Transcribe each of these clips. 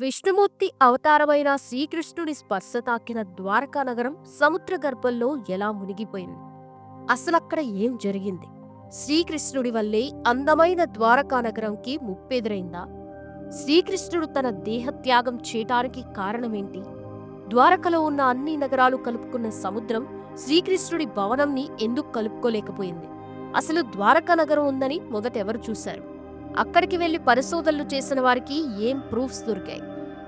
విష్ణుమూర్తి అవతారమైన శ్రీకృష్ణుని స్పర్శ తాకిన ద్వారకా నగరం సముద్ర గర్భంలో ఎలా మునిగిపోయింది? అసలక్కడ ఏం జరిగింది? శ్రీకృష్ణుడి వల్లే అందమైన ద్వారకా నగరంకి ముప్పెదురైందా? శ్రీకృష్ణుడు తన దేహత్యాగం చేయటానికి కారణమేంటి? ద్వారకలో ఉన్న అన్ని నగరాలు కలుపుకున్న సముద్రం శ్రీకృష్ణుడి భవనంని ఎందుకు కలుపుకోలేకపోయింది? అసలు ద్వారకా నగరం ఉందని మొదట ఎవరు చూశారు? అక్కడికి వెళ్ళి పరిశోధనలు చేసిన వారికి ఏం ప్రూఫ్స్ దొరికాయి?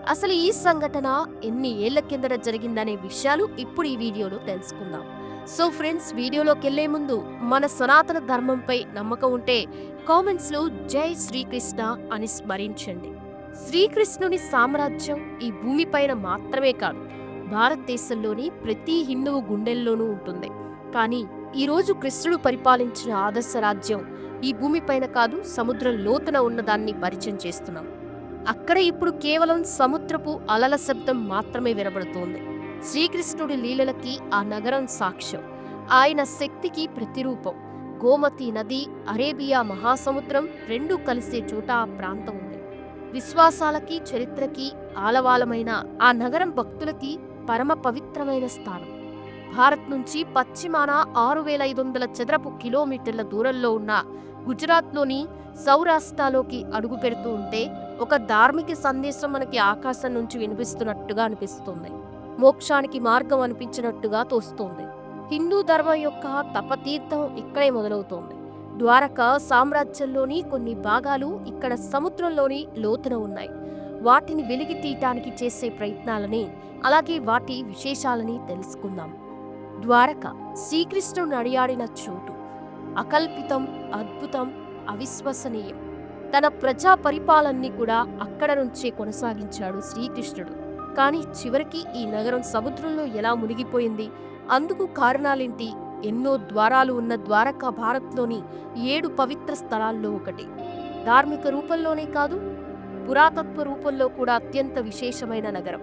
అసలు ఈ సంఘటన ఎన్ని ఏళ్ళ కిందట జరిగిందనే విషయాలు ఇప్పుడు ఈ వీడియోలో తెలుసుకుందాం. సో ఫ్రెండ్స్ వీడియోలోకి వెళ్ళే ముందు మన సనాతన ధర్మంపై నమ్మకం ఉంటే కామెంట్స్లో జై శ్రీకృష్ణ అని స్మరించండి. శ్రీకృష్ణుని సామ్రాజ్యం ఈ భూమిపైన మాత్రమే కాదు భారతదేశంలోని ప్రతి హిందువు గుండెల్లోనూ ఉంటుంది. కానీ ఈరోజు కృష్ణుడు పరిపాలించిన ఆదర్శ రాజ్యం ఈ భూమిపైన కాదు సముద్రం లోతున ఉన్నదాన్ని పరిచయం చేస్తున్నాం. అక్కడ ఇప్పుడు కేవలం సముద్రపు అలల శబ్దం మాత్రమే వినబడుతోంది. శ్రీకృష్ణుడి లీలలకి ఆ నగరం సాక్ష్యం. ఆయన శక్తికి ప్రతిరూపం. గోమతి నది అరేబియా మహాసముద్రం రెండూ కలిసే చోట ఆ ప్రాంతం ఉంది. విశ్వాసాలకి చరిత్రకి ఆలవాలమైన ఆ నగరం భక్తులకి పరమ పవిత్రమైన స్థానం. భారత్ నుంచి పశ్చిమాన ఆరు వేల ఐదు వందల చదరపు కిలోమీటర్ల దూరంలో ఉన్న గుజరాత్లోని సౌరాష్ట్రలోకి అడుగు పెడుతూ ఉంటే ఒక ధార్మిక సందేశం మనకి ఆకాశం నుంచి వినిపిస్తున్నట్టుగా అనిపిస్తుంది. మోక్షానికి మార్గం అనిపించినట్టుగా తోస్తోంది. హిందూ ధర్మం యొక్క తపతీర్థం ఇక్కడే మొదలవుతోంది. ద్వారక సామ్రాజ్యంలోని కొన్ని భాగాలు ఇక్కడ సముద్రంలోని లోతున ఉన్నాయి. వాటిని వెలిగి తీయటానికి చేసే ప్రయత్నాలని అలాగే వాటి విశేషాలని తెలుసుకుందాం. ద్వారక శ్రీకృష్ణుడు నడియాడిన చోటు. అకల్పితం అద్భుతం అవిశ్వసనీయం. తన ప్రజా పరిపాలనని కూడా అక్కడ నుంచే కొనసాగించాడు శ్రీకృష్ణుడు. కానీ చివరికి ఈ నగరం సముద్రంలో ఎలా మునిగిపోయింది? అందుకు కారణాలేంటి? ఎన్నో ద్వారాలు ఉన్న ద్వారకా భారత్లోని ఏడు పవిత్ర స్థలాల్లో ఒకటి. ధార్మిక రూపంలోనే కాదు పురాతత్వ రూపంలో కూడా అత్యంత విశేషమైన నగరం.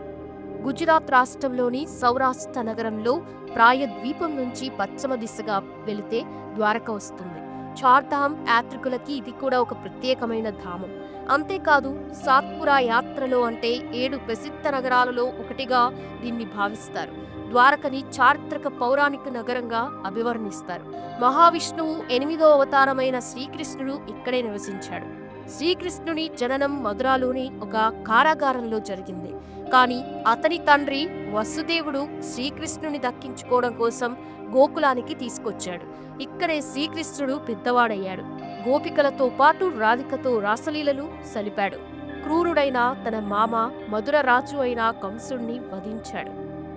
గుజరాత్ రాష్ట్రంలోని సౌరాష్ట్ర నగరంలో ప్రాయద్వీపం నుంచి పశ్చిమ దిశగా వెళితే ద్వారక వస్తుంది. చార్ధామ్ యాత్రికులకి ఇది కూడా ఒక ప్రత్యేకమైన ధామం. అంతేకాదు సాత్పురా యాత్రలో అంటే ఏడు ప్రసిద్ధ నగరాలలో ఒకటిగా దీన్ని భావిస్తారు. ద్వారకని చారిత్రక పౌరాణిక నగరంగా అభివర్ణిస్తారు. మహావిష్ణువు ఎనిమిదో అవతారమైన శ్రీకృష్ణుడు ఇక్కడే నివసించాడు. శ్రీకృష్ణుని జననం మధురాలోని ఒక కారాగారంలో జరిగింది. కానీ అతని తండ్రి వసుదేవుడు శ్రీకృష్ణుని దక్కించుకోవడం కోసం గోకులానికి తీసుకొచ్చాడు. ఇక్కడే శ్రీకృష్ణుడు పెద్దవాడయ్యాడు. గోపికలతో పాటు రాధికతో రాసలీలలు సలిపాడు. క్రూరుడైన తన మామ మధుర రాజు అయిన కంసుణ్ణి వధించాడు.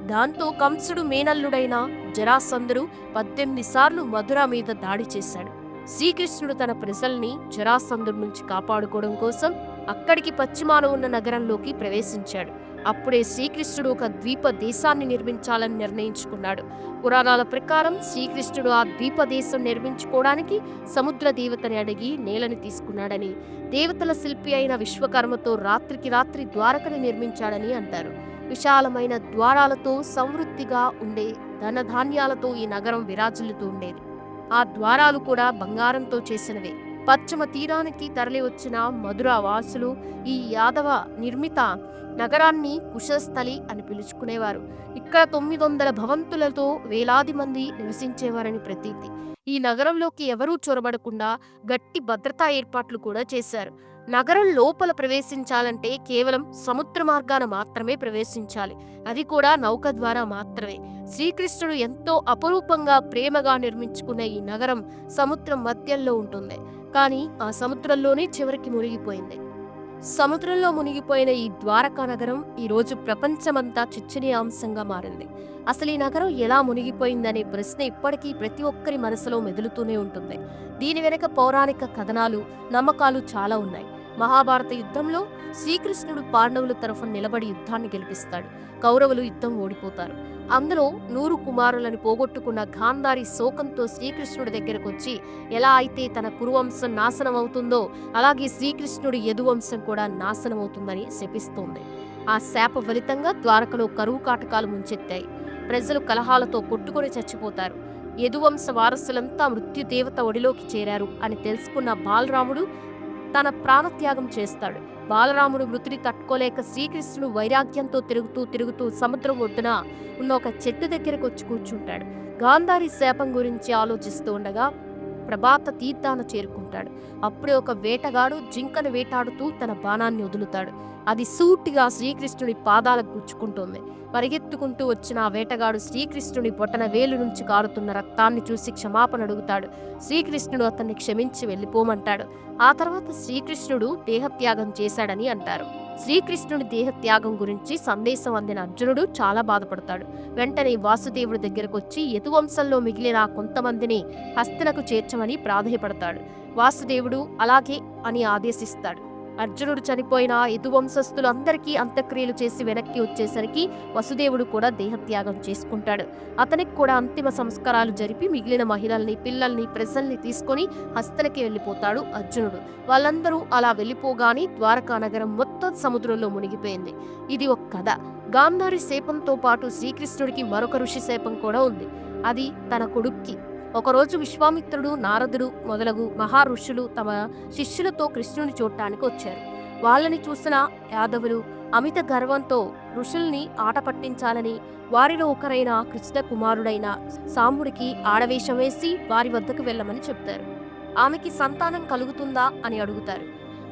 దాంతో కంసుడు మేనల్లుడైన జరాసంధుడు పద్దెనిమిది సార్లు మధుర మీద దాడి చేశాడు. శ్రీకృష్ణుడు తన ప్రజల్ని జరాసంధుడి నుంచి కాపాడుకోవడం కోసం అక్కడికి పశ్చిమాన ఉన్న నగరంలోకి ప్రవేశించాడు. అప్పుడే శ్రీకృష్ణుడు ఒక ద్వీప దేశాన్ని నిర్మించాలని నిర్ణయించుకున్నాడు. పురాణాల ప్రకారం శ్రీకృష్ణుడు ఆ ద్వీప దేశం నిర్మించుకోవడానికి సముద్ర దేవతని అడిగి నేలని తీసుకున్నాడని దేవతల శిల్పి అయిన విశ్వకర్మతో రాత్రికి రాత్రి ద్వారకని నిర్మించాడని అంటారు. విశాలమైన ద్వారాలతో సమృద్ధిగా ఉండే ధనధాన్యాలతో ఈ నగరం విరాజిల్లుతూ ఉండేది. ఆ ద్వారాలు కూడా బంగారంతో చేసినవే. పశ్చిమ తీరానికి తరలి వచ్చిన మధుర వాసులు ఈ యాదవ నిర్మిత నగరాన్ని కుశస్థలి అని పిలుచుకునేవారు. ఇక్కడ తొమ్మిది వందల భవంతులతో వేలాది మంది నివసించేవారని ప్రతీతి. ఈ నగరంలోకి ఎవరూ చొరబడకుండా గట్టి భద్రతా ఏర్పాట్లు కూడా చేశారు. నగరం లోపల ప్రవేశించాలంటే కేవలం సముద్ర మార్గాన మాత్రమే ప్రవేశించాలి. అది కూడా నౌక ద్వారా మాత్రమే. శ్రీకృష్ణుడు ఎంతో అపరూపంగా ప్రేమగా నిర్మించుకున్న ఈ నగరం సముద్రం మధ్యలో ఉంటుంది. కానీ ఆ సముద్రంలోనే చివరికి మునిగిపోయింది. సముద్రంలో మునిగిపోయిన ఈ ద్వారకా నగరం ఈ రోజు ప్రపంచమంతా చర్చనీయాంశంగా మారింది. అసలు ఈ నగరం ఎలా మునిగిపోయిందనే ప్రశ్న ఇప్పటికీ ప్రతి ఒక్కరి మనసులో మెదులుతూనే ఉంటుంది. దీని వెనక పౌరాణిక కథనాలు నమ్మకాలు చాలా ఉన్నాయి. మహాభారత యుద్ధంలో శ్రీకృష్ణుడు పాండవుల తరఫున నిలబడి యుద్ధాన్ని గెలిపిస్తాడు. కౌరవులు యుద్ధం ఓడిపోతారు. అందులో నూరు కుమారులను పోగొట్టుకున్న గాంధారి శోకంతో శ్రీకృష్ణుడి దగ్గరకు వచ్చి ఎలా అయితే తన కురువంశం నాశనం అవుతుందో అలాగే శ్రీకృష్ణుడి యదువంశం కూడా నాశనం అవుతుందని శపిస్తోంది. ఆ శాప ఫలితంగా ద్వారకలో కరువు కాటకాలు ముంచెత్తాయి. ప్రజలు కలహాలతో కొట్టుకొని చచ్చిపోతారు. యదువంశ వారసులంతా మృత్యుదేవత ఒడిలోకి చేరారు అని తెలుసుకున్న బాలరాముడు తన ప్రాణత్యాగం చేస్తాడు. బాలరాముడు మృతుడి తట్టుకోలేక శ్రీకృష్ణుడు వైరాగ్యంతో తిరుగుతూ తిరుగుతూ సముద్రం ఒడ్డున ఉన్న ఒక చెట్టు దగ్గరకు వచ్చి కూర్చుంటాడు. గాంధారి శాపం గురించి ఆలోచిస్తూ ఉండగా ప్రభాత తీర్థాన చేరుకుంటాడు. అప్పుడే ఒక వేటగాడు జింకను వేటాడుతూ తన బాణాన్ని వదులుతాడు. అది సూటిగా శ్రీకృష్ణుడి పాదాలకు గుచ్చుకుంటోంది. పరిగెత్తుకుంటూ వచ్చిన ఆ వేటగాడు శ్రీకృష్ణుడి బొటన వేలు నుంచి కారుతున్న రక్తాన్ని చూసి క్షమాపణ అడుగుతాడు. శ్రీకృష్ణుడు అతన్ని క్షమించి వెళ్ళిపోమంటాడు. ఆ తర్వాత శ్రీకృష్ణుడు దేహత్యాగం చేశాడని అంటారు. శ్రీకృష్ణుడి దేహత్యాగం గురించి సందేశం అందిన అర్జునుడు చాలా బాధపడతాడు. వెంటనే వాసుదేవుడి దగ్గరకు వచ్చి యతువంశంలో మిగిలిన కొంతమందిని హస్తినకు చేర్చమని ప్రాధాయపడతాడు. వాసుదేవుడు అలాగే అని ఆదేశిస్తాడు. అర్జునుడు చనిపోయిన యదువంశస్థులందరికీ అంత్యక్రియలు చేసి వెనక్కి వచ్చేసరికి వసుదేవుడు కూడా దేహత్యాగం చేసుకుంటాడు. అతనికి కూడా అంతిమ సంస్కారాలు జరిపి మిగిలిన మహిళల్ని పిల్లల్ని ప్రజల్ని తీసుకొని హస్తలకి వెళ్ళిపోతాడు అర్జునుడు. వాళ్ళందరూ అలా వెళ్ళిపోగానే ద్వారకా నగరం మొత్తం సముద్రంలో మునిగిపోయింది. ఇది ఒక కథ. గాంధారి శాపంతో పాటు శ్రీకృష్ణుడికి మరొక ఋషి శాపం కూడా ఉంది. అది తన కొడుక్కి. ఒకరోజు విశ్వామిత్రుడు నారదుడు మొదలగు మహా ఋషులు తమ శిష్యులతో కృష్ణుని చూడటానికి వచ్చారు. వాళ్ళని చూసిన యాదవులు అమిత గర్వంతో ఋషుల్ని ఆట పట్టించాలని వారిలో ఒకరైన కృష్ణ కుమారుడైన సాంబుడికి ఆడవేషం వేసి వారి వద్దకు వెళ్ళమని చెప్తారు. ఆమెకి సంతానం కలుగుతుందా అని అడుగుతారు.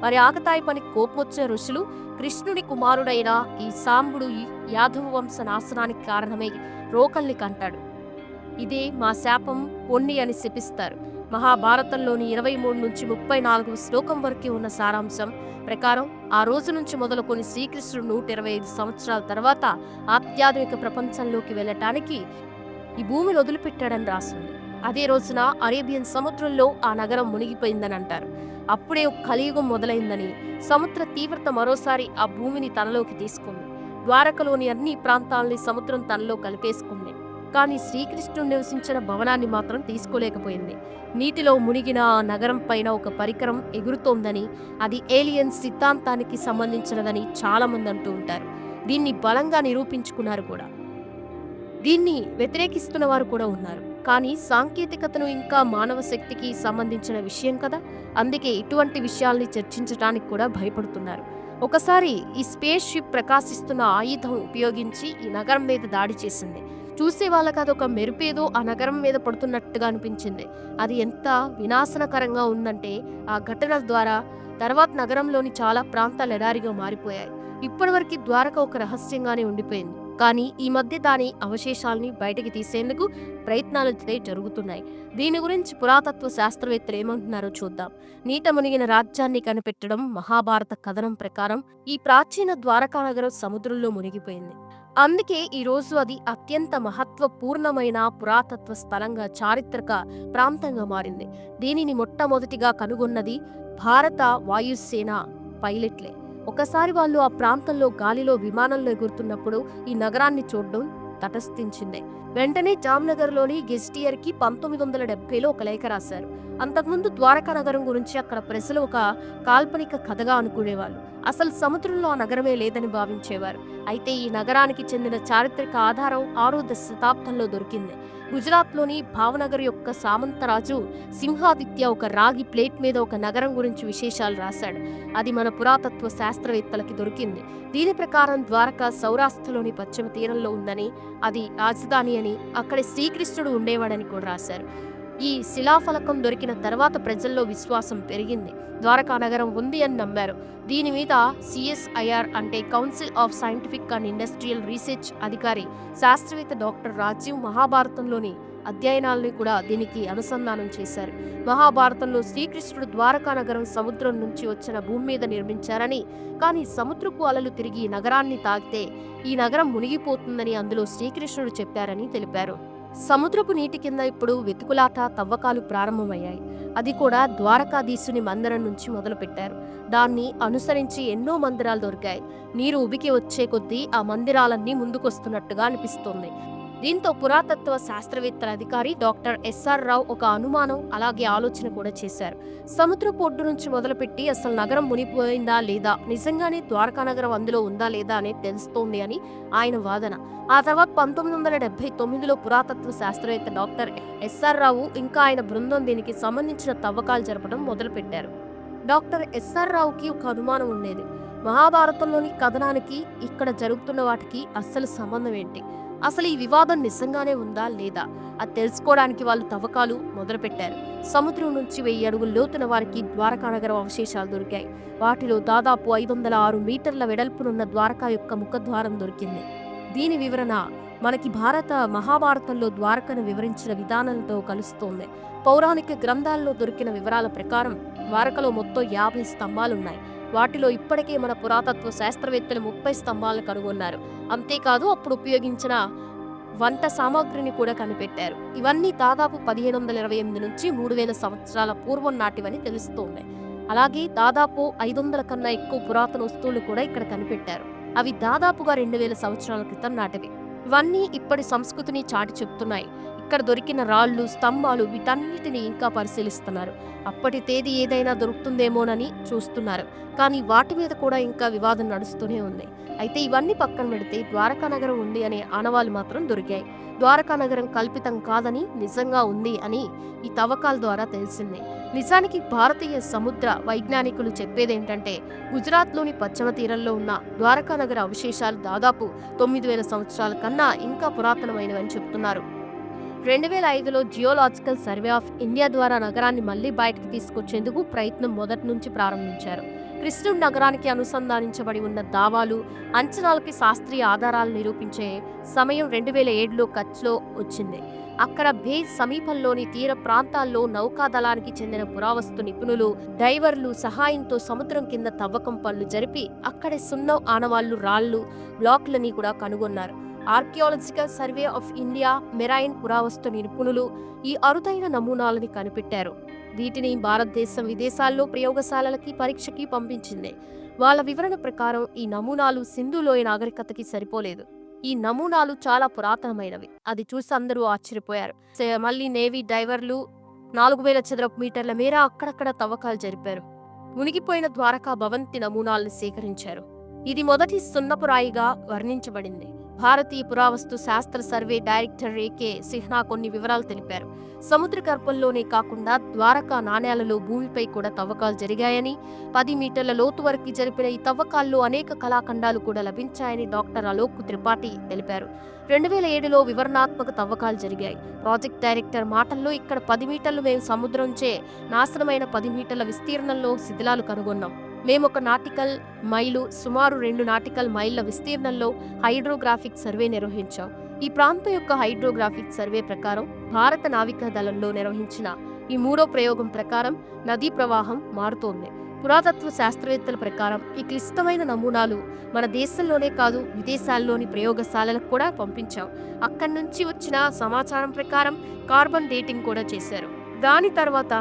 వారి ఆకతాయి పని కోపొచ్చే ఋషులు కృష్ణుడి కుమారుడైన ఈ సాంబుడు ఈ యాదవ వంశ నాశనానికి కారణమై రోకల్ని కంటాడు. ఇదే మా శాపం పొన్ని అని శపిస్తారు. మహాభారతంలోని ఇరవై మూడు నుంచి ముప్పై నాలుగు శ్లోకం వరకు ఉన్న సారాంశం ప్రకారం ఆ రోజు నుంచి మొదలుకొని శ్రీకృష్ణుడు నూట ఇరవై ఐదు సంవత్సరాల తర్వాత ఆధ్యాత్మిక ప్రపంచంలోకి వెళ్ళటానికి ఈ భూమిని వదిలిపెట్టాడని రాసింది. అదే రోజున అరేబియన్ సముద్రంలో ఆ నగరం మునిగిపోయిందని అంటారు. అప్పుడే ఒక కలియుగం మొదలైందని సముద్ర తీవ్రత మరోసారి ఆ భూమిని తనలోకి తీసుకుంది. ద్వారకలోని అన్ని ప్రాంతాలని సముద్రం తనలో కలిపేసుకుంది. కానీ శ్రీకృష్ణుడు నివసించిన భవనాన్ని మాత్రం తీసుకోలేకపోయింది. నీటిలో మునిగిన ఆ నగరం పైన ఒక పరికరం ఎగురుతోందని అది ఏలియన్ సిద్ధాంతానికి సంబంధించినదని చాలా మంది అంటూ ఉంటారు. దీన్ని బలంగా నిరూపించుకున్నారు కూడా. దీన్ని వ్యతిరేకిస్తున్న వారు కూడా ఉన్నారు. కానీ సాంకేతికతను ఇంకా మానవ శక్తికి సంబంధించిన విషయం కదా? అందుకే ఇటువంటి విషయాల్ని చర్చించడానికి కూడా భయపడుతున్నారు. ఒకసారి ఈ స్పేస్ షిప్ ప్రకాశిస్తున్న ఆయుధం ఉపయోగించి ఈ నగరం మీద దాడి చేసింది. చూసే వాళ్ళకి అదొక మెరుపేదో ఆ నగరం మీద పడుతున్నట్టుగా అనిపించింది. అది ఎంత వినాశనకరంగా ఉందంటే ఆ ఘటన ద్వారా తర్వాత నగరంలోని చాలా ప్రాంతాలు ఎడారిగా మారిపోయాయి. ఇప్పటివరకు ద్వారక ఒక రహస్యంగానే ఉండిపోయింది. కానీ ఈ మధ్య దాని అవశేషాలని బయటికి తీసేందుకు ప్రయత్నాలు జరుగుతున్నాయి. దీని గురించి పురాతత్వ శాస్త్రవేత్తలు ఏమంటున్నారో చూద్దాం. నీట మునిగిన రాజ్యాన్ని కనిపెట్టడం మహాభారత కథనం ప్రకారం ఈ ప్రాచీన ద్వారకా నగరం సముద్రంలో మునిగిపోయింది. అందుకే ఈరోజు అది అత్యంత మహత్వపూర్ణమైన పురాతత్వ స్థలంగా చారిత్రక ప్రాంతంగా మారింది. దీనిని మొట్టమొదటిగా కనుగొన్నది భారత వాయుసేన పైలట్లే. ఒకసారి వాళ్ళు ఆ ప్రాంతంలో గాలిలో విమానంలో ఎగురుతున్నప్పుడు ఈ నగరాన్ని చూడడం తటస్థించింది. వెంటనే జామ్నగర్లోని గెస్టియర్కి పంతొమ్మిది వందల డెబ్బైలో ఒక లేఖ రాశారు. అంతకుముందు ద్వారకా నగరం గురించి అక్కడ ప్రజలు ఒక కాల్పనిక కథగా అనుకునేవాళ్ళు. అసలు సముద్రంలో ఆ నగరమే లేదని భావించేవారు. అయితే ఈ నగరానికి చెందిన చారిత్రక ఆధారం ఆరో దశ శతాబ్దంలో దొరికింది. గుజరాత్లోని భావనగర్ యొక్క సామంతరాజు సింహాదిత్య ఒక రాగి ప్లేట్ మీద ఒక నగరం గురించి విశేషాలు రాశాడు. అది మన పురాతత్వ శాస్త్రవేత్తలకి దొరికింది. దీని ప్రకారం ద్వారక సౌరాష్ట్రలోని పశ్చిమ తీరంలో ఉందని అది రాజధాని అని అక్కడ శ్రీకృష్ణుడు ఉండేవాడని కూడా రాశారు. ఈ శిలాఫలకం దొరికిన తర్వాత ప్రజల్లో విశ్వాసం పెరిగింది. ద్వారకా నగరం ఉంది అని నమ్మారు. దీని మీద సిఎస్ఐఆర్ అంటే Council of Scientific and Industrial Research అధికారి శాస్త్రవేత్త డాక్టర్ రాజీవ్ మహాభారతంలోని అధ్యయనాలను కూడా దీనికి అనుసంధానం చేశారు. మహాభారతంలో శ్రీకృష్ణుడు ద్వారకా నగరం సముద్రం నుంచి వచ్చిన భూమి మీద నిర్మించారని కానీ సముద్రపు అలలు తిరిగి నగరాన్ని తాకితే ఈ నగరం మునిగిపోతుందని అందులో శ్రీకృష్ణుడు చెప్పారని తెలిపారు. సముద్రపు నీటి కింద ఇప్పుడు వెతుకులాట తవ్వకాలు ప్రారంభమయ్యాయి. అది కూడా ద్వారకాధీశుని మందిరం నుంచి మొదలుపెట్టారు. దాన్ని అనుసరించి ఎన్నో మందిరాలు దొరికాయి. నీరు ఉబికి వచ్చే కొద్దీ ఆ మందిరాలన్నీ ముందుకొస్తున్నట్టుగా అనిపిస్తోంది. దీంతో పురాతత్వ శాస్త్రవేత్తల అధికారి డాక్టర్ ఎస్ఆర్ రావు ఒక అనుమానం అలాగే ఆలోచన కూడా చేశారు. సముద్ర పొడ్డు నుంచి మొదలుపెట్టి అసలు నగరం మునిపోయిందా లేదా నిజంగానే ద్వారకా నగరం అందులో ఉందా లేదా అనేది తెలుస్తోంది అని ఆయన వాదన. ఆ తర్వాత పంతొమ్మిది వందల డెబ్బై తొమ్మిదిలో పురాతత్వ శాస్త్రవేత్త డాక్టర్ ఎస్ఆర్ రావు ఇంకా ఆయన బృందం దీనికి సంబంధించిన తవ్వకాలు జరపడం మొదలుపెట్టారు. డాక్టర్ ఎస్ఆర్ రావుకి ఒక అనుమానం ఉండేది. మహాభారతంలోని కథనానికి ఇక్కడ జరుగుతున్న వాటికి అస్సలు సంబంధం ఏంటి? అసలు ఈ వివాదం నిజంగానే ఉందా లేదా? అది తెలుసుకోవడానికి వాళ్ళు తవ్వకాలు మొదలుపెట్టారు. సముద్రం నుంచి వెయ్యి అడుగుల లోతున వారికి ద్వారకా నగరం అవశేషాలు దొరికాయి. వాటిలో దాదాపు ఐదు వందల ఆరు మీటర్ల వెడల్పునున్న ద్వారకా యొక్క ముఖద్వారం దొరికింది. దీని వివరణ మనకి భారత మహాభారతంలో ద్వారకను వివరించిన విధానంతో కలుస్తోంది. పౌరాణిక గ్రంథాల్లో దొరికిన వివరాల ప్రకారం ద్వారకలో మొత్తం యాభై స్తంభాలున్నాయి. వాటిలో ఇప్పటికే మన పురాతత్వ శాస్త్రవేత్తలు ముప్పై స్తంభాలను కనుగొన్నారు. అంతేకాదు అప్పుడు ఉపయోగించిన వంట సామాగ్రిని కూడా కనిపెట్టారు. ఇవన్నీ దాదాపు పదిహేను వందల ఇరవై ఎనిమిది నుంచి మూడు వేల సంవత్సరాల పూర్వం నాటివని తెలుస్తోంది. అలాగే దాదాపు ఐదు వందల కన్నా ఎక్కువ పురాతన వస్తువులు కూడా ఇక్కడ కనిపెట్టారు. అవి దాదాపుగా రెండు వేల సంవత్సరాల క్రితం నాటివి. ఇవన్నీ ఇప్పటి సంస్కృతిని చాటి చెప్తున్నాయి. ఇక్కడ దొరికిన రాళ్ళు స్తంభాలు వీటన్నిటిని ఇంకా పరిశీలిస్తున్నారు. అప్పటి తేదీ ఏదైనా దొరుకుతుందేమోనని చూస్తున్నారు. కానీ వాటి మీద కూడా ఇంకా వివాదం నడుస్తూనే ఉంది. అయితే ఇవన్నీ పక్కన పెడితే ద్వారకా నగరం ఉంది అనే ఆనవాలు మాత్రం దొరికాయి. ద్వారకా నగరం కల్పితం కాదని నిజంగా ఉంది అని ఈ తవ్వకాల ద్వారా తెలిసింది. నిజానికి భారతీయ సముద్ర వైజ్ఞానికులు చెప్పేదేంటంటే గుజరాత్లోని పశ్చిమ తీరంలో ఉన్న ద్వారకా నగర అవశేషాలు దాదాపు తొమ్మిది వేల సంవత్సరాల కన్నా ఇంకా పురాతనమైనవని చెబుతున్నారు రెండు వేల ఐదులో జియోలాజికల్ సర్వే ఆఫ్ ఇండియా ద్వారా నగరాన్ని మళ్ళీ బయటకు తీసుకొచ్చేందుకు ప్రయత్నం మొదటి నుంచి ప్రారంభించారు. కృష్ణుడు నగరానికి అనుసంధానించబడి ఉన్న దావాలు అంచనాలకి శాస్త్రీయ ఆధారాలు నిరూపించే సమయం రెండు వేల ఏడులో కచ్లో వచ్చింది. అక్కడ భేజ్ సమీపంలోని తీర ప్రాంతాల్లో నౌకాదళానికి చెందిన పురావస్తు నిపుణులు డైవర్లు సహాయంతో సముద్రం కింద తవ్వకం పనులు జరిపి అక్కడే సున్నం ఆనవాళ్ళు రాళ్ళు బ్లాక్లని కూడా కనుగొన్నారు. Archaeological Survey of India marine పురావస్తు నిపుణులు ఈ అరుదైన నమూనాలని కనిపెట్టారు. వీటిని భారతదేశం విదేశాల్లో ప్రయోగశాలలకి పరీక్షకి పంపించింది. వాళ్ళ వివరణ ప్రకారం ఈ నమూనాలు సింధులోయ నాగరికతకి సరిపోలేదు. ఈ నమూనాలు చాలా పురాతనమైనవి. అది చూసి అందరూ ఆశ్చర్యపోయారు. మళ్ళీ నేవీ డైవర్లు నాలుగు వేల చదరపు మీటర్ల మేర అక్కడక్కడ తవ్వకాలు జరిపారు. మునిగిపోయిన ద్వారకా భవంతి నమూనాలను సేకరించారు. ఇది మొదటి సున్నపురాయిగా వర్ణించబడింది. భారతీయ పురావస్తు శాస్త్ర సర్వే డైరెక్టర్ ఏకే సిహ్నా కొన్ని వివరాలు తెలిపారు. సముద్ర గర్భంలోనే కాకుండా ద్వారకా నాణేలలో భూమిపై కూడా తవ్వకాలు జరిగాయని పది మీటర్ల లోతు వరకు జరిపిన ఈ తవ్వకాల్లో అనేక కళాఖండాలు కూడా లభించాయని డాక్టర్ అలోక్ త్రిపాఠి తెలిపారు. రెండు వేల ఏడులో వివరణాత్మక తవ్వకాలు జరిగాయి. ప్రాజెక్ట్ డైరెక్టర్ మాటల్లో ఇక్కడ పది మీటర్లు మేము సముద్రంచే నాశనమైన పది మీటర్ల విస్తీర్ణంలో శిథిలాలు కనుగొన్నాం. మేము ఒక నాటికల్ మైలు సుమారు రెండు నాటికల్ మైళ్ళ విస్తీర్ణంలో హైడ్రోగ్రాఫిక్ సర్వే నిర్వహించాం. ఈ ప్రాంతం యొక్క హైడ్రోగ్రాఫిక్ సర్వే ప్రకారం భారత నావికా దళంలో నిర్వహించిన ఈ మూడో ప్రయోగం ప్రకారం నదీ ప్రవాహం మారుతోంది. పురాతత్వ శాస్త్రవేత్తల ప్రకారం ఈ క్లిష్టమైన నమూనాలు మన దేశంలోనే కాదు విదేశాల్లోని ప్రయోగశాలలకు కూడా పంపించాం. అక్కడి నుంచి వచ్చిన సమాచారం ప్రకారం కార్బన్ డేటింగ్ కూడా చేశారు. దాని తర్వాత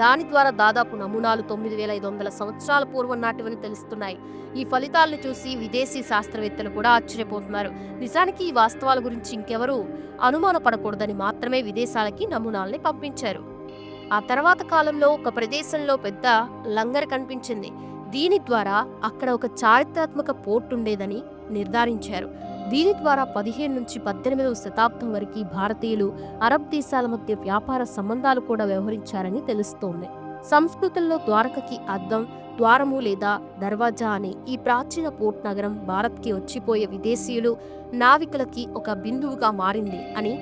దాని ద్వారా దాదాపు నమూనాలు తొమ్మిది వేల ఐదు వందల సంవత్సరాల పూర్వం నాటివని తెలుస్తున్నాయి. ఈ ఫలితాలను చూసి విదేశీ శాస్త్రవేత్తలు కూడా ఆశ్చర్యపోతున్నారు. నిజానికి ఈ వాస్తవాల గురించి ఇంకెవరూ అనుమానపడకూడదని మాత్రమే విదేశాలకి నమూనాల్ని పంపించారు. ఆ తర్వాత కాలంలో ఒక ప్రదేశంలో పెద్ద లంగర్ కనిపించింది. దీని ద్వారా అక్కడ ఒక చారిత్రాత్మక పోర్టు ఉండేదని నిర్ధారించారు. దీని ద్వారా పదిహేను నుంచి పద్దెనిమిదవ శతాబ్దం వరకు భారతీయులు అరబ్ దేశాల మధ్య వ్యాపార సంబంధాలు కూడా వ్యవహరించారని తెలుస్తోంది. సంస్కృతంలో ద్వారకకి అద్దం ద్వారము లేదా దర్వాజా అనే ఈ ప్రాచీన పోర్ట్ నగరం భారత్కి వచ్చిపోయే విదేశీయులు నావికులకి ఒక బిందువుగా మారింది అని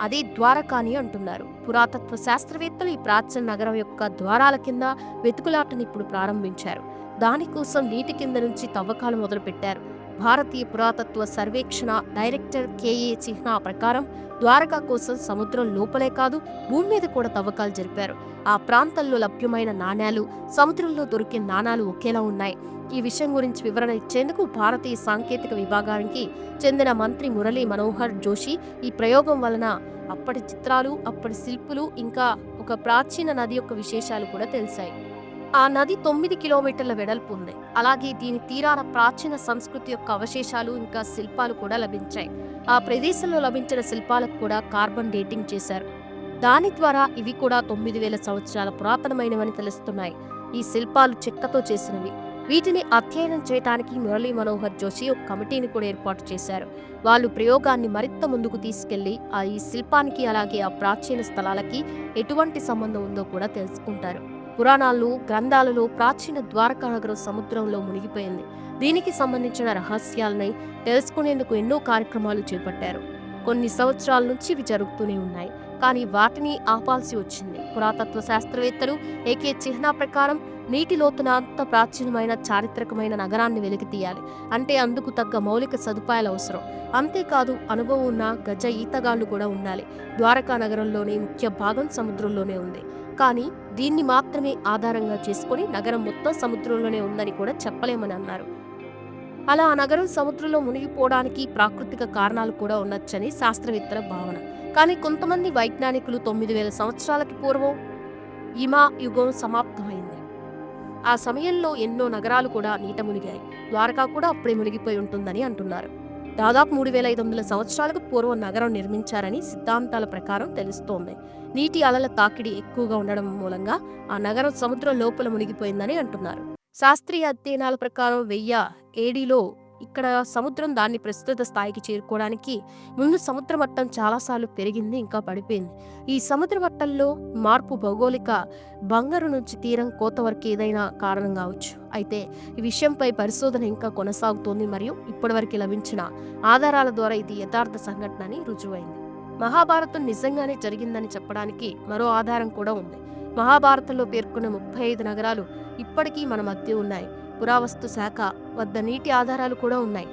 అదే ద్వారకాని అంటున్నారు. పురాతత్వ శాస్త్రవేత్తలు ఈ ప్రాచీన నగరం యొక్క ద్వారాల కింద వెతుకులాటను ఇప్పుడు ప్రారంభించారు. దానికోసం నీటి కింద నుంచి తవ్వకాలు మొదలుపెట్టారు. భారతీయ పురాతత్వ సర్వేక్షణ డైరెక్టర్ కేఏ చిహ్నా ప్రకారం ద్వారకా కోసం సముద్రం లోపలే కాదు భూమి మీద కూడా తవ్వకాలు జరిపారు. ఆ ప్రాంతంలో లభ్యమైన నాణేలు సముద్రంలో దొరికే నాణాలు ఒకేలా ఉన్నాయి. ఈ విషయం గురించి వివరణ ఇచ్చేందుకు భారతీయ సాంకేతిక విభాగానికి చెందిన మంత్రి మురళీ మనోహర్ జోషి ఈ ప్రయోగం వలన అప్పటి చిత్రాలు అప్పటి శిల్పులు ఇంకా ఒక ప్రాచీన నది యొక్క విశేషాలు కూడా తెలిసాయి ఆ నది తొమ్మిది కిలోమీటర్ల వెడల్పు ఉంది. అలాగే దీని తీరాన ప్రాచీన సంస్కృతి యొక్క అవశేషాలు ఇంకా శిల్పాలు కూడా లభించాయి. ఆ ప్రదేశంలో లభించిన శిల్పాలకు కూడా కార్బన్ డేటింగ్ చేశారు. దాని ద్వారా ఇవి కూడా తొమ్మిది వేల సంవత్సరాల పురాతనమైనవని తెలుస్తున్నాయి. ఈ శిల్పాలు చెక్కతో చేసినవి. వీటిని అధ్యయనం చేయడానికి మురళీ మనోహర్ జోషి ఒక కమిటీని కూడా ఏర్పాటు చేశారు. వాళ్ళు ప్రయోగాన్ని మరింత ముందుకు తీసుకెళ్ళి ఆ ఈ శిల్పానికి అలాగే ఆ ప్రాచీన స్థలాలకి ఎటువంటి సంబంధం ఉందో కూడా తెలుసుకుంటారు. పురాణాలు గ్రంథాలలో ప్రాచీన ద్వారకా నగరం సముద్రంలో మునిగిపోయింది. దీనికి సంబంధించిన రహస్యాలని తెలుసుకునేందుకు ఎన్నో కార్యక్రమాలు చేపట్టారు. కొన్ని సంవత్సరాల నుంచి ఇవి జరుగుతూనే ఉన్నాయి. కానీ వాటిని ఆపాల్సి వచ్చింది. పురాతత్వ శాస్త్రవేత్తలు ఏకే చిహ్న ప్రకారం నీటి లోతున అంత ప్రాచీనమైన చారిత్రకమైన నగరాన్ని వెలికి తీయాలి అంటే అందుకు తగ్గ మౌలిక సదుపాయాలు అవసరం. అంతేకాదు అనుభవం ఉన్న గజ ఈతగాళ్ళు కూడా ఉండాలి. ద్వారకా నగరంలోని ముఖ్య భాగం సముద్రంలోనే ఉంది. కానీ దీన్ని మాత్రమే ఆధారంగా చేసుకుని నగరం మొత్తం సముద్రంలోనే ఉందని కూడా చెప్పలేమని అన్నారు. అలా ఆ నగరం సముద్రంలో మునిగిపోవడానికి ప్రాకృతిక కారణాలు కూడా ఉండొచ్చని శాస్త్రవేత్తల భావన. కానీ కొంతమంది వైజ్ఞానికులు తొమ్మిది వేల సంవత్సరాలకి పూర్వం ఇమా యుగం సమాప్తమైంది. ఆ సమయంలో ఎన్నో నగరాలు కూడా నీట మునిగాయి. ద్వారకా కూడా అప్పుడే మునిగిపోయి ఉంటుందని అంటున్నారు. దాదాపు మూడు వేల ఐదు వందల సంవత్సరాలకు పూర్వం నగరం నిర్మించారని సిద్ధాంతాల ప్రకారం తెలుస్తోంది. నీటి అలల తాకిడి ఎక్కువగా ఉండడం మూలంగా ఆ నగరం సముద్రం లోపల మునిగిపోయిందని అంటున్నారు. శాస్త్రీయ అధ్యయనాల ప్రకారం వెయ్య ఏడీలో ఇక్కడ సముద్రం దాన్ని ప్రస్తుత స్థాయికి చేరుకోవడానికి ముందు సముద్ర మట్టం చాలాసార్లు పెరిగింది ఇంకా పడిపోయింది. ఈ సముద్ర మట్టంలో మార్పు భౌగోళిక బంగారు నుంచి తీరం కోత వరకు ఏదైనా కారణం కావచ్చు. అయితే ఈ విషయంపై పరిశోధన ఇంకా కొనసాగుతోంది మరియు ఇప్పటివరకు లభించిన ఆధారాల ద్వారా ఇది యథార్థ సంఘటన అని రుజువైంది. మహాభారతం నిజంగానే జరిగిందని చెప్పడానికి మరో ఆధారం కూడా ఉంది. మహాభారతంలో పేర్కొన్న ముప్పై ఐదు నగరాలు ఇప్పటికీ మన మధ్య ఉన్నాయి. పురావస్తు శాఖ వద్ద నీటి ఆధారాలు కూడా ఉన్నాయి.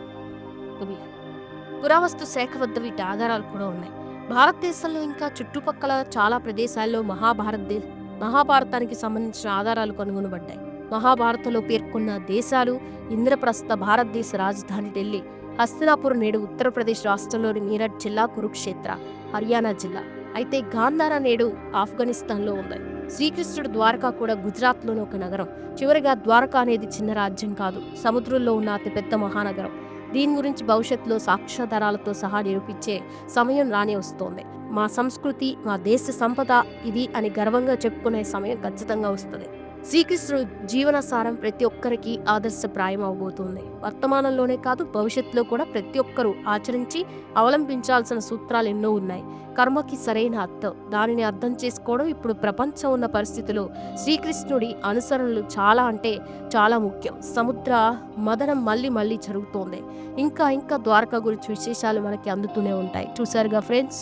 పురావస్తు శాఖ వద్ద వీటి ఆధారాలు కూడా ఉన్నాయి. భారతదేశంలో ఇంకా చుట్టుపక్కల చాలా ప్రదేశాల్లో మహాభారత మహాభారతానికి సంబంధించిన ఆధారాలు కనుగొనబడ్డాయి. మహాభారతంలో పేర్కొన్న దేశాలు ఇంద్రప్రస్థ భారతదేశ రాజధాని ఢిల్లీ హస్తినాపురం నేడు ఉత్తరప్రదేశ్ రాష్ట్రంలోని మీరట్ జిల్లా కురుక్షేత్ర హర్యానా జిల్లా. అయితే గాంధార నేడు ఆఫ్ఘనిస్తాన్లో ఉంది. శ్రీకృష్ణుడు ద్వారకా కూడా గుజరాత్లోని ఒక నగరం. చివరిగా ద్వారకా అనేది చిన్న రాజ్యం కాదు సముద్రంలో ఉన్న అతిపెద్ద మహానగరం. దీని గురించి భవిష్యత్తులో సాక్ష్యాధారాలతో సహా నిరూపించే సమయం రానే వస్తోంది. మా సంస్కృతి మా దేశ సంపద ఇది అని గర్వంగా చెప్పుకునే సమయం ఖచ్చితంగా వస్తుంది. శ్రీకృష్ణుడు జీవనసారం ప్రతి ఒక్కరికి ఆదర్శప్రాయం అవబోతుంది. వర్తమానంలోనే కాదు భవిష్యత్తులో కూడా ప్రతి ఒక్కరూ ఆచరించి అవలంబించాల్సిన సూత్రాలు ఎన్నో ఉన్నాయి. కర్మకి సరైన అర్థం దానిని అర్థం చేసుకోవడం ఇప్పుడు ప్రపంచం ఉన్న పరిస్థితిలో శ్రీకృష్ణుడి అనుసరణలు చాలా అంటే చాలా ముఖ్యం. సముద్ర మదనం మళ్ళీ మళ్ళీ జరుగుతోంది. ఇంకా ఇంకా ద్వారకా గురించి విశేషాలు మనకి అందుతూనే ఉంటాయి. చూసారుగా ఫ్రెండ్స్?